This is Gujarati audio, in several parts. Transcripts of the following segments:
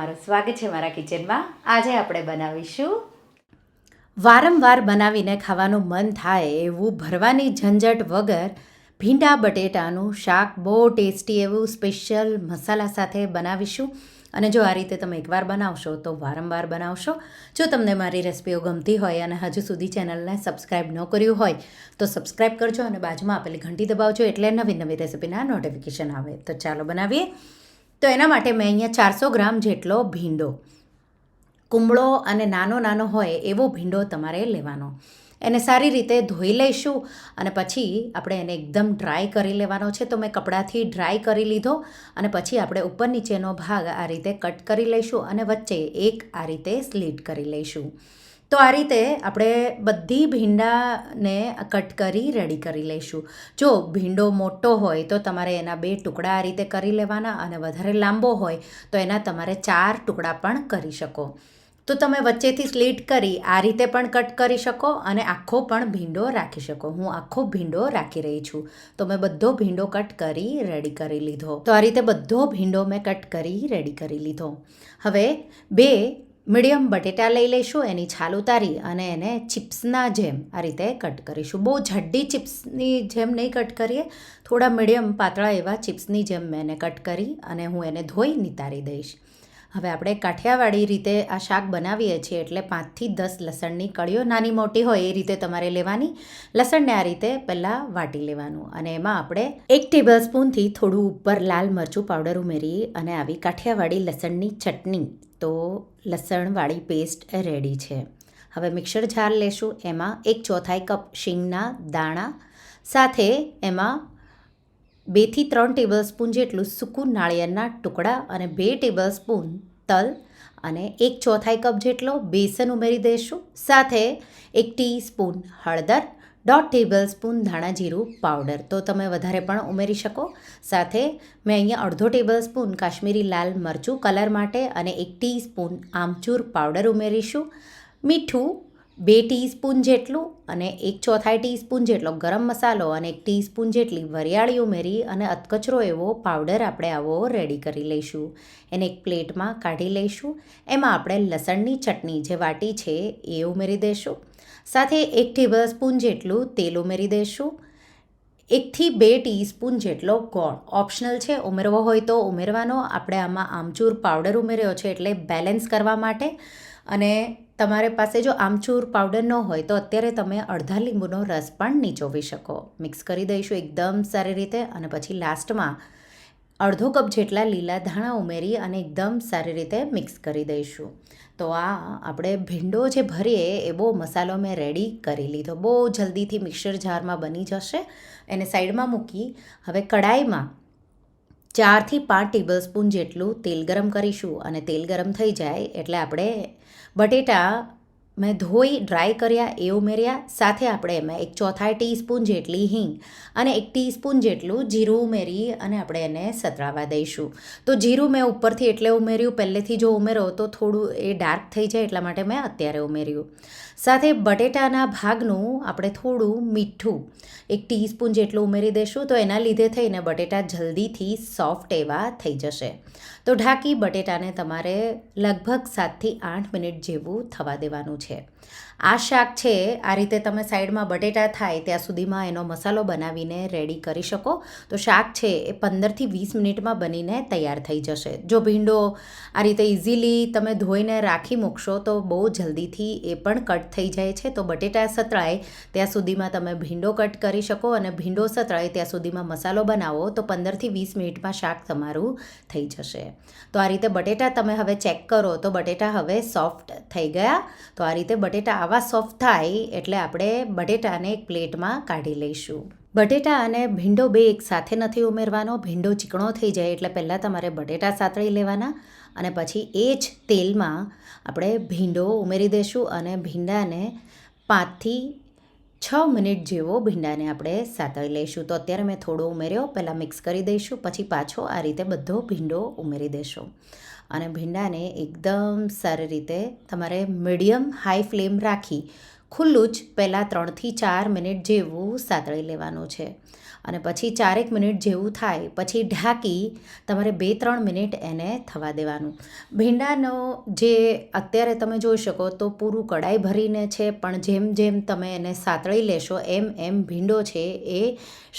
તમારું સ્વાગત છે મારા કિચનમાં. આજે આપણે બનાવીશું વારંવાર બનાવીને ખાવાનું મન થાય એવું ભરવાની ઝંઝટ વગર ભીંડા બટેટાનું શાક બહુ ટેસ્ટી એવું સ્પેશિયલ મસાલા સાથે બનાવીશું. અને જો આ રીતે તમે એકવાર બનાવશો તો વારંવાર બનાવશો. જો તમને મારી રેસિપીઓ ગમતી હોય અને હજુ સુધી ચેનલને સબસ્ક્રાઈબ ન કર્યું હોય તો સબસ્ક્રાઈબ કરજો અને બાજુમાં આપેલી ઘંટી દબાવજો એટલે નવી નવી રેસિપીના નોટિફિકેશન આવે. તો ચાલો બનાવીએ. તો એના માટે મેં અહીંયા ચારસો ગ્રામ જેટલો ભીંડો. કુમળો અને નાનો નાનો હોય એવો ભીંડો તમારે લેવાનો. એને સારી રીતે ધોઈ લઈશું અને પછી આપણે એને એકદમ ડ્રાય કરી લેવાનો છે. તો મેં કપડાથી ડ્રાય કરી લીધો અને પછી આપણે ઉપર નીચેનો ભાગ આ રીતે કટ કરી લઈશું અને વચ્ચે એક આ રીતે સ્લીટ કરી લઈશું. તો આ રીતે આપણે બધી ભીંડાને કટ કરી રેડી કરી લઈશું. જો ભીંડો મોટો હોય તો તમારે એના બે ટુકડા આ રીતે કરી લેવાના અને વધારે લાંબો હોય તો એના તમારે ચાર ટુકડા પણ કરી શકો. તો તમે વચ્ચેથી સ્લીટ કરી આ રીતે પણ કટ કરી શકો અને આખો પણ ભીંડો રાખી શકો. હું આખો ભીંડો રાખી રહી છું. તો મેં બધો ભીંડો કટ કરી રેડી કરી લીધો. તો આ રીતે બધો ભીંડો મેં કટ કરી રેડી કરી લીધો. હવે બે મીડિયમ બટેટા લઈ લઈશું, એની છાલ ઉતારી અને એને ચિપ્સના જેમ આ રીતે કટ કરીશું. બહુ જાડી ચિપ્સની જેમ નહીં કટ કરીએ, થોડા મીડિયમ પાતળા એવા ચિપ્સની જેમ મેં એને કટ કરી અને હું એને ધોઈ નિતારી દઈશ. હવે આપણે કાઠિયાવાડી રીતે આ શાક બનાવીએ છીએ એટલે પાંચથી દસ લસણની કળીઓ નાની મોટી હોય એ રીતે તમારે લેવાની. લસણને આ રીતે પહેલાં વાટી લેવાનું અને એમાં આપણે એક ટેબલ સ્પૂનથી થોડું ઉપર લાલ મરચું પાવડર ઉમેરી અને આવી કાઠિયાવાડી લસણની ચટણી તો લસણવાળી પેસ્ટ રેડી છે. હવે મિક્સર જાર લેશું. એમાં એક ચોથાઈ કપ શીંગના દાણા, સાથે એમાં બેથી ત્રણ ટેબલ સ્પૂન જેટલું સૂકું નાળિયેરના ટુકડા અને બે ટેબલ સ્પૂન તલ અને એક ચોથાઈ કપ જેટલો બેસન ઉમેરી દઈશું સાથે એક ટીસ્પૂન હળદર દોઢ ટેબલ સ્પૂન ધાણા જીરું પાવડર તો તમે વધારે પણ ઉમેરી શકો. સાથે મેં અહીંયા અડધો ટેબલ સ્પૂન કાશ્મીરી લાલ મરચું કલર માટે અને એક ટીસ્પૂન આમચૂર પાવડર ઉમેરીશું. મીઠું બે ટીસ્પૂન જેટલું અને એક ચોથાઈ ટીસ્પૂન જેટલો ગરમ મસાલો અને એક ટીસ્પૂન જેટલી વરિયાળી ઉમેરી અને અધકચરો એવો પાવડર આપણે આવો રેડી કરી લઈશું. એને એક પ્લેટમાં કાઢી લઈશું. એમાં આપણે લસણની ચટણી જે વાટી છે એ ઉમેરી દઈશું સાથે એક ટેબલ સ્પૂન જેટલું તેલ ઉમેરી દઈશું એકથી બે ટીસ્પૂન જેટલો ગોળ ઓપ્શનલ છે, ઉમેરવો હોય તો ઉમેરવાનો. આપણે આમાં આમચૂર પાવડર ઉમેર્યો છે એટલે બેલેન્સ કરવા માટે. અને તમારી પાસે જો આમચૂર પાવડર ન હોય તો અત્યારે તમે અડધા લીંબુનો રસ પણ નીચોવી શકો. મિક્સ કરી દઈશું એકદમ સારી રીતે અને પછી લાસ્ટમાં અડધો કપ જેટલા લીલા ધાણા ઉમેરી અને એકદમ સારી રીતે મિક્સ કરી દઈશું. તો આ આપણે ભીંડો જે ભરીએ એ બહુ મસાલો મેં રેડી કરી લીધો. બહુ જલ્દીથી મિક્સર જારમાં બની જશે. એને સાઈડમાં મૂકી હવે કડાઈમાં ચારથી પાંચ ટેબલ સ્પૂન જેટલું તેલ ગરમ કરીશું અને તેલ ગરમ થઈ જાય એટલે આપણે બટેટા મેં ધોઈ ડ્રાય કર્યા, એ ઉમેર્યા. સાથે આપણે એમાં એક ચોથાઈ ટીસ્પૂન જેટલી હિંગ અને એક ટીસ્પૂન જેટલું જીરું ઉમેરી અને આપણે એને સતરાવા દઈશું. તો જીરું મેં ઉપરથી એટલે ઉમેર્યું. પહેલેથી જો ઉમેરો તો થોડું એ ડાર્ક થઈ જાય એટલા માટે મેં અત્યારે ઉમેર્યું. સાથે બટેટાના ભાગનું આપણે થોડું મીઠું, એક ટીસ્પૂન જેટલું ઉમેરી દઈશું તો એના લીધે થઈને બટેટા જલ્દીથી સોફ્ટ એવા થઈ જશે. તો ઢાંકી બટેટાને તમારે લગભગ સાતથી આઠ મિનિટ જેવું થવા દેવાનું છે. આ શાક છે, આ રીતે તમે સાઈડમાં બટેટા થાય ત્યાં સુધીમાં એનો મસાલો બનાવીને રેડી કરી શકો. તો શાક છે એ પંદરથી વીસ મિનિટમાં બનીને તૈયાર થઈ જશે. જો ભીંડો આ રીતે ઇઝીલી તમે ધોઈને રાખી મૂકશો, તો બહુ જલ્દીથી એ પણ કટ થઈ જાય છે. તો બટેટા સતળાય ત્યાં સુધીમાં તમે ભીંડો કટ કરી શકો અને ભીંડો સતળાય ત્યાં સુધીમાં મસાલો બનાવો, તો પંદરથી વીસ મિનિટમાં શાક તમારું થઈ જશે. તો આ રીતે બટેટા તમે હવે ચેક કરો, તો બટેટા હવે સોફ્ટ થઈ ગયા. તો આ રીતે બટેટા આવા સોફ્ટ થાય એટલે આપણે બટેટાને એક પ્લેટમાં કાઢી લઈશું. બટેટા અને ભીંડો બે એક સાથે નથી ઉમેરવાનો. ભીંડો ચીકણો થઈ જાય એટલે પહેલાં તમારે બટેટા સાતળી લેવાના અને પછી એ જ તેલમાં આપણે ભીંડો ઉમેરી દઈશું અને ભીંડાને પાંચથી છ મિનિટ જેવો ભીંડાને આપણે સાતળી લઈશું. તો અત્યારે મેં થોડો ઉમેર્યો, પહેલાં મિક્સ કરી દઈશું, પછી પાછો આ રીતે બધો ભીંડો ઉમેરી દેશો. અને ભીંડાને એકદમ સારી રીતે તમારે મીડિયમ હાઈ ફ્લેમ રાખી, ખુલ્લું જ પહેલાં ત્રણથી ચાર મિનિટ જેવું સાતળી લેવાનું છે. અને પછી ચારેક મિનિટ જેવું થાય, પછી ઢાંકી તમારે બે ત્રણ મિનિટ એને થવા દેવાનું. ભીંડાનો જે અત્યારે તમે જોઈ શકો તો પૂરું કડાઈ ભરીને છે, પણ જેમ જેમ તમે એને સાતળી લેશો, એમ એમ ભીંડો છે એ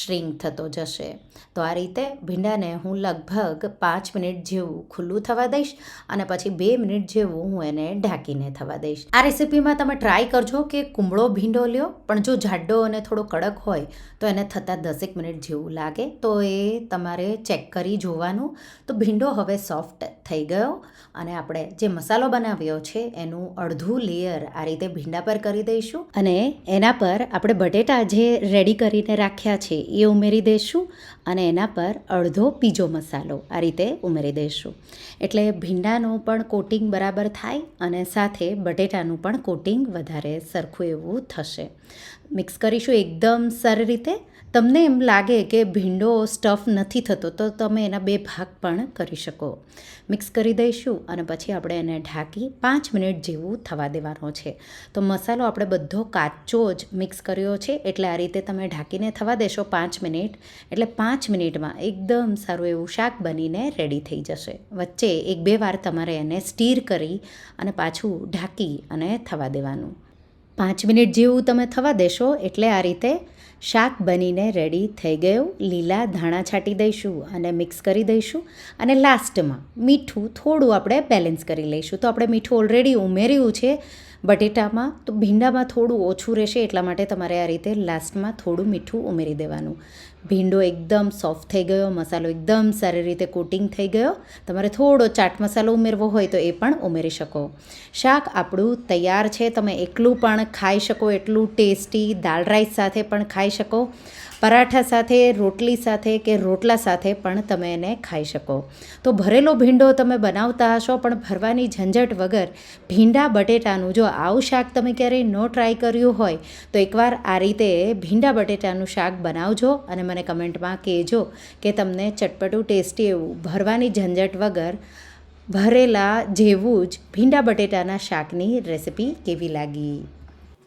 શ્રિંક થતો જશે. તો આ રીતે ભીંડાને હું લગભગ પાંચ મિનિટ જેવું ખુલ્લું થવા દઈશ અને પછી બે મિનિટ જેવું હું એને ઢાંકીને થવા દઈશ. આ રેસીપીમાં તમે ટ્રાય કરજો કે કુમળો ભીંડો લ્યો, પણ જો જાડો અને થોડો કડક હોય તો એને થતાં દસેક મિનિટ જેવું લાગે, તો એ તમારે ચેક કરી જોવાનું. તો ભીંડો હવે સોફ્ટ થઈ ગયો અને આપણે જે મસાલો બનાવ્યો છે, એનું અડધું લેયર આ રીતે ભીંડા પર કરી દઈશું અને એના પર આપણે બટેટા જે રેડી કરીને રાખ્યા છે, એ ઉમેરી દઈશું અને એના પર અડધો પીજો મસાલો આ રીતે ઉમેરી દઈશું. એટલે ભીંડાનું પણ કોટિંગ બરાબર થાય અને સાથે બટેટાનું પણ કોટિંગ વધારે સરખું એવું થશે. મિક્સ કરીશું એકદમ સારી રીતે તમને એમ લાગે કે ભીંડો સ્ટફ નથી થતો, તો તમે એના બે ભાગ પણ કરી શકો. મિક્સ કરી દઈશું અને પછી આપણે એને ઢાંકી પાંચ મિનિટ જેવું થવા દેવાનો છે. તો મસાલો આપણે બધો કાચો જ મિક્સ કર્યો છે, એટલે આ રીતે તમે ઢાંકીને થવા દેશો પાંચ મિનિટ. એટલે પાંચ મિનિટમાં એકદમ સારું એવું શાક બનીને રેડી થઈ જશે. વચ્ચે એક બે વાર તમારે એને સ્ટીર કરી અને પાછું ઢાંકી અને થવા દેવાનું. પાંચ મિનિટ જેવું તમે થવા દેશો, એટલે આ રીતે શાક બનીને રેડી થઈ ગયું. લીલા ધાણા છાંટી દઈશું અને મિક્સ કરી દઈશું. અને લાસ્ટમાં મીઠું થોડું આપણે બેલેન્સ કરી લઈશું. તો આપણે મીઠું ઓલરેડી ઉમેર્યું છે. બટેટામાં તો ભીંડામાં થોડું ઓછું રહેશે એટલા માટે તમારે આ રીતે લાસ્ટમાં થોડું મીઠું ઉમેરી દેવાનું. ભીંડો એકદમ સોફ્ટ થઈ ગયો, મસાલો એકદમ સારી રીતે કોટિંગ થઈ ગયો. તમારે થોડો ચાટ મસાલો ઉમેરવો હોય તો એ પણ ઉમેરી શકો. શાક આપણું તૈયાર છે, તમે એકલું પણ ખાઈ શકો, એટલું ટેસ્ટી, દાળ રાઈસ સાથે પણ ખાઈ શકો. પરાઠા સાથે, રોટલી સાથે કે રોટલા સાથે પણ તમે એને ખાઈ શકો. તો ભરેલો ભીંડો તમે બનાવતા હશો, પણ ભરવાની ઝંઝટ વગર ભીંડા બટેટાનું જો આવું શાક તમે ક્યારેય ન ટ્રાય કર્યું હોય, તો એકવાર આ રીતે ભીંડા બટેટાનું શાક બનાવજો અને મને કમેન્ટમાં કહેજો કે તમને ચટપટું ટેસ્ટી એવું ભરવાની ઝંઝટ વગર ભરેલા જેવું જ ભીંડા બટેટાના શાકની રેસિપી કેવી લાગી.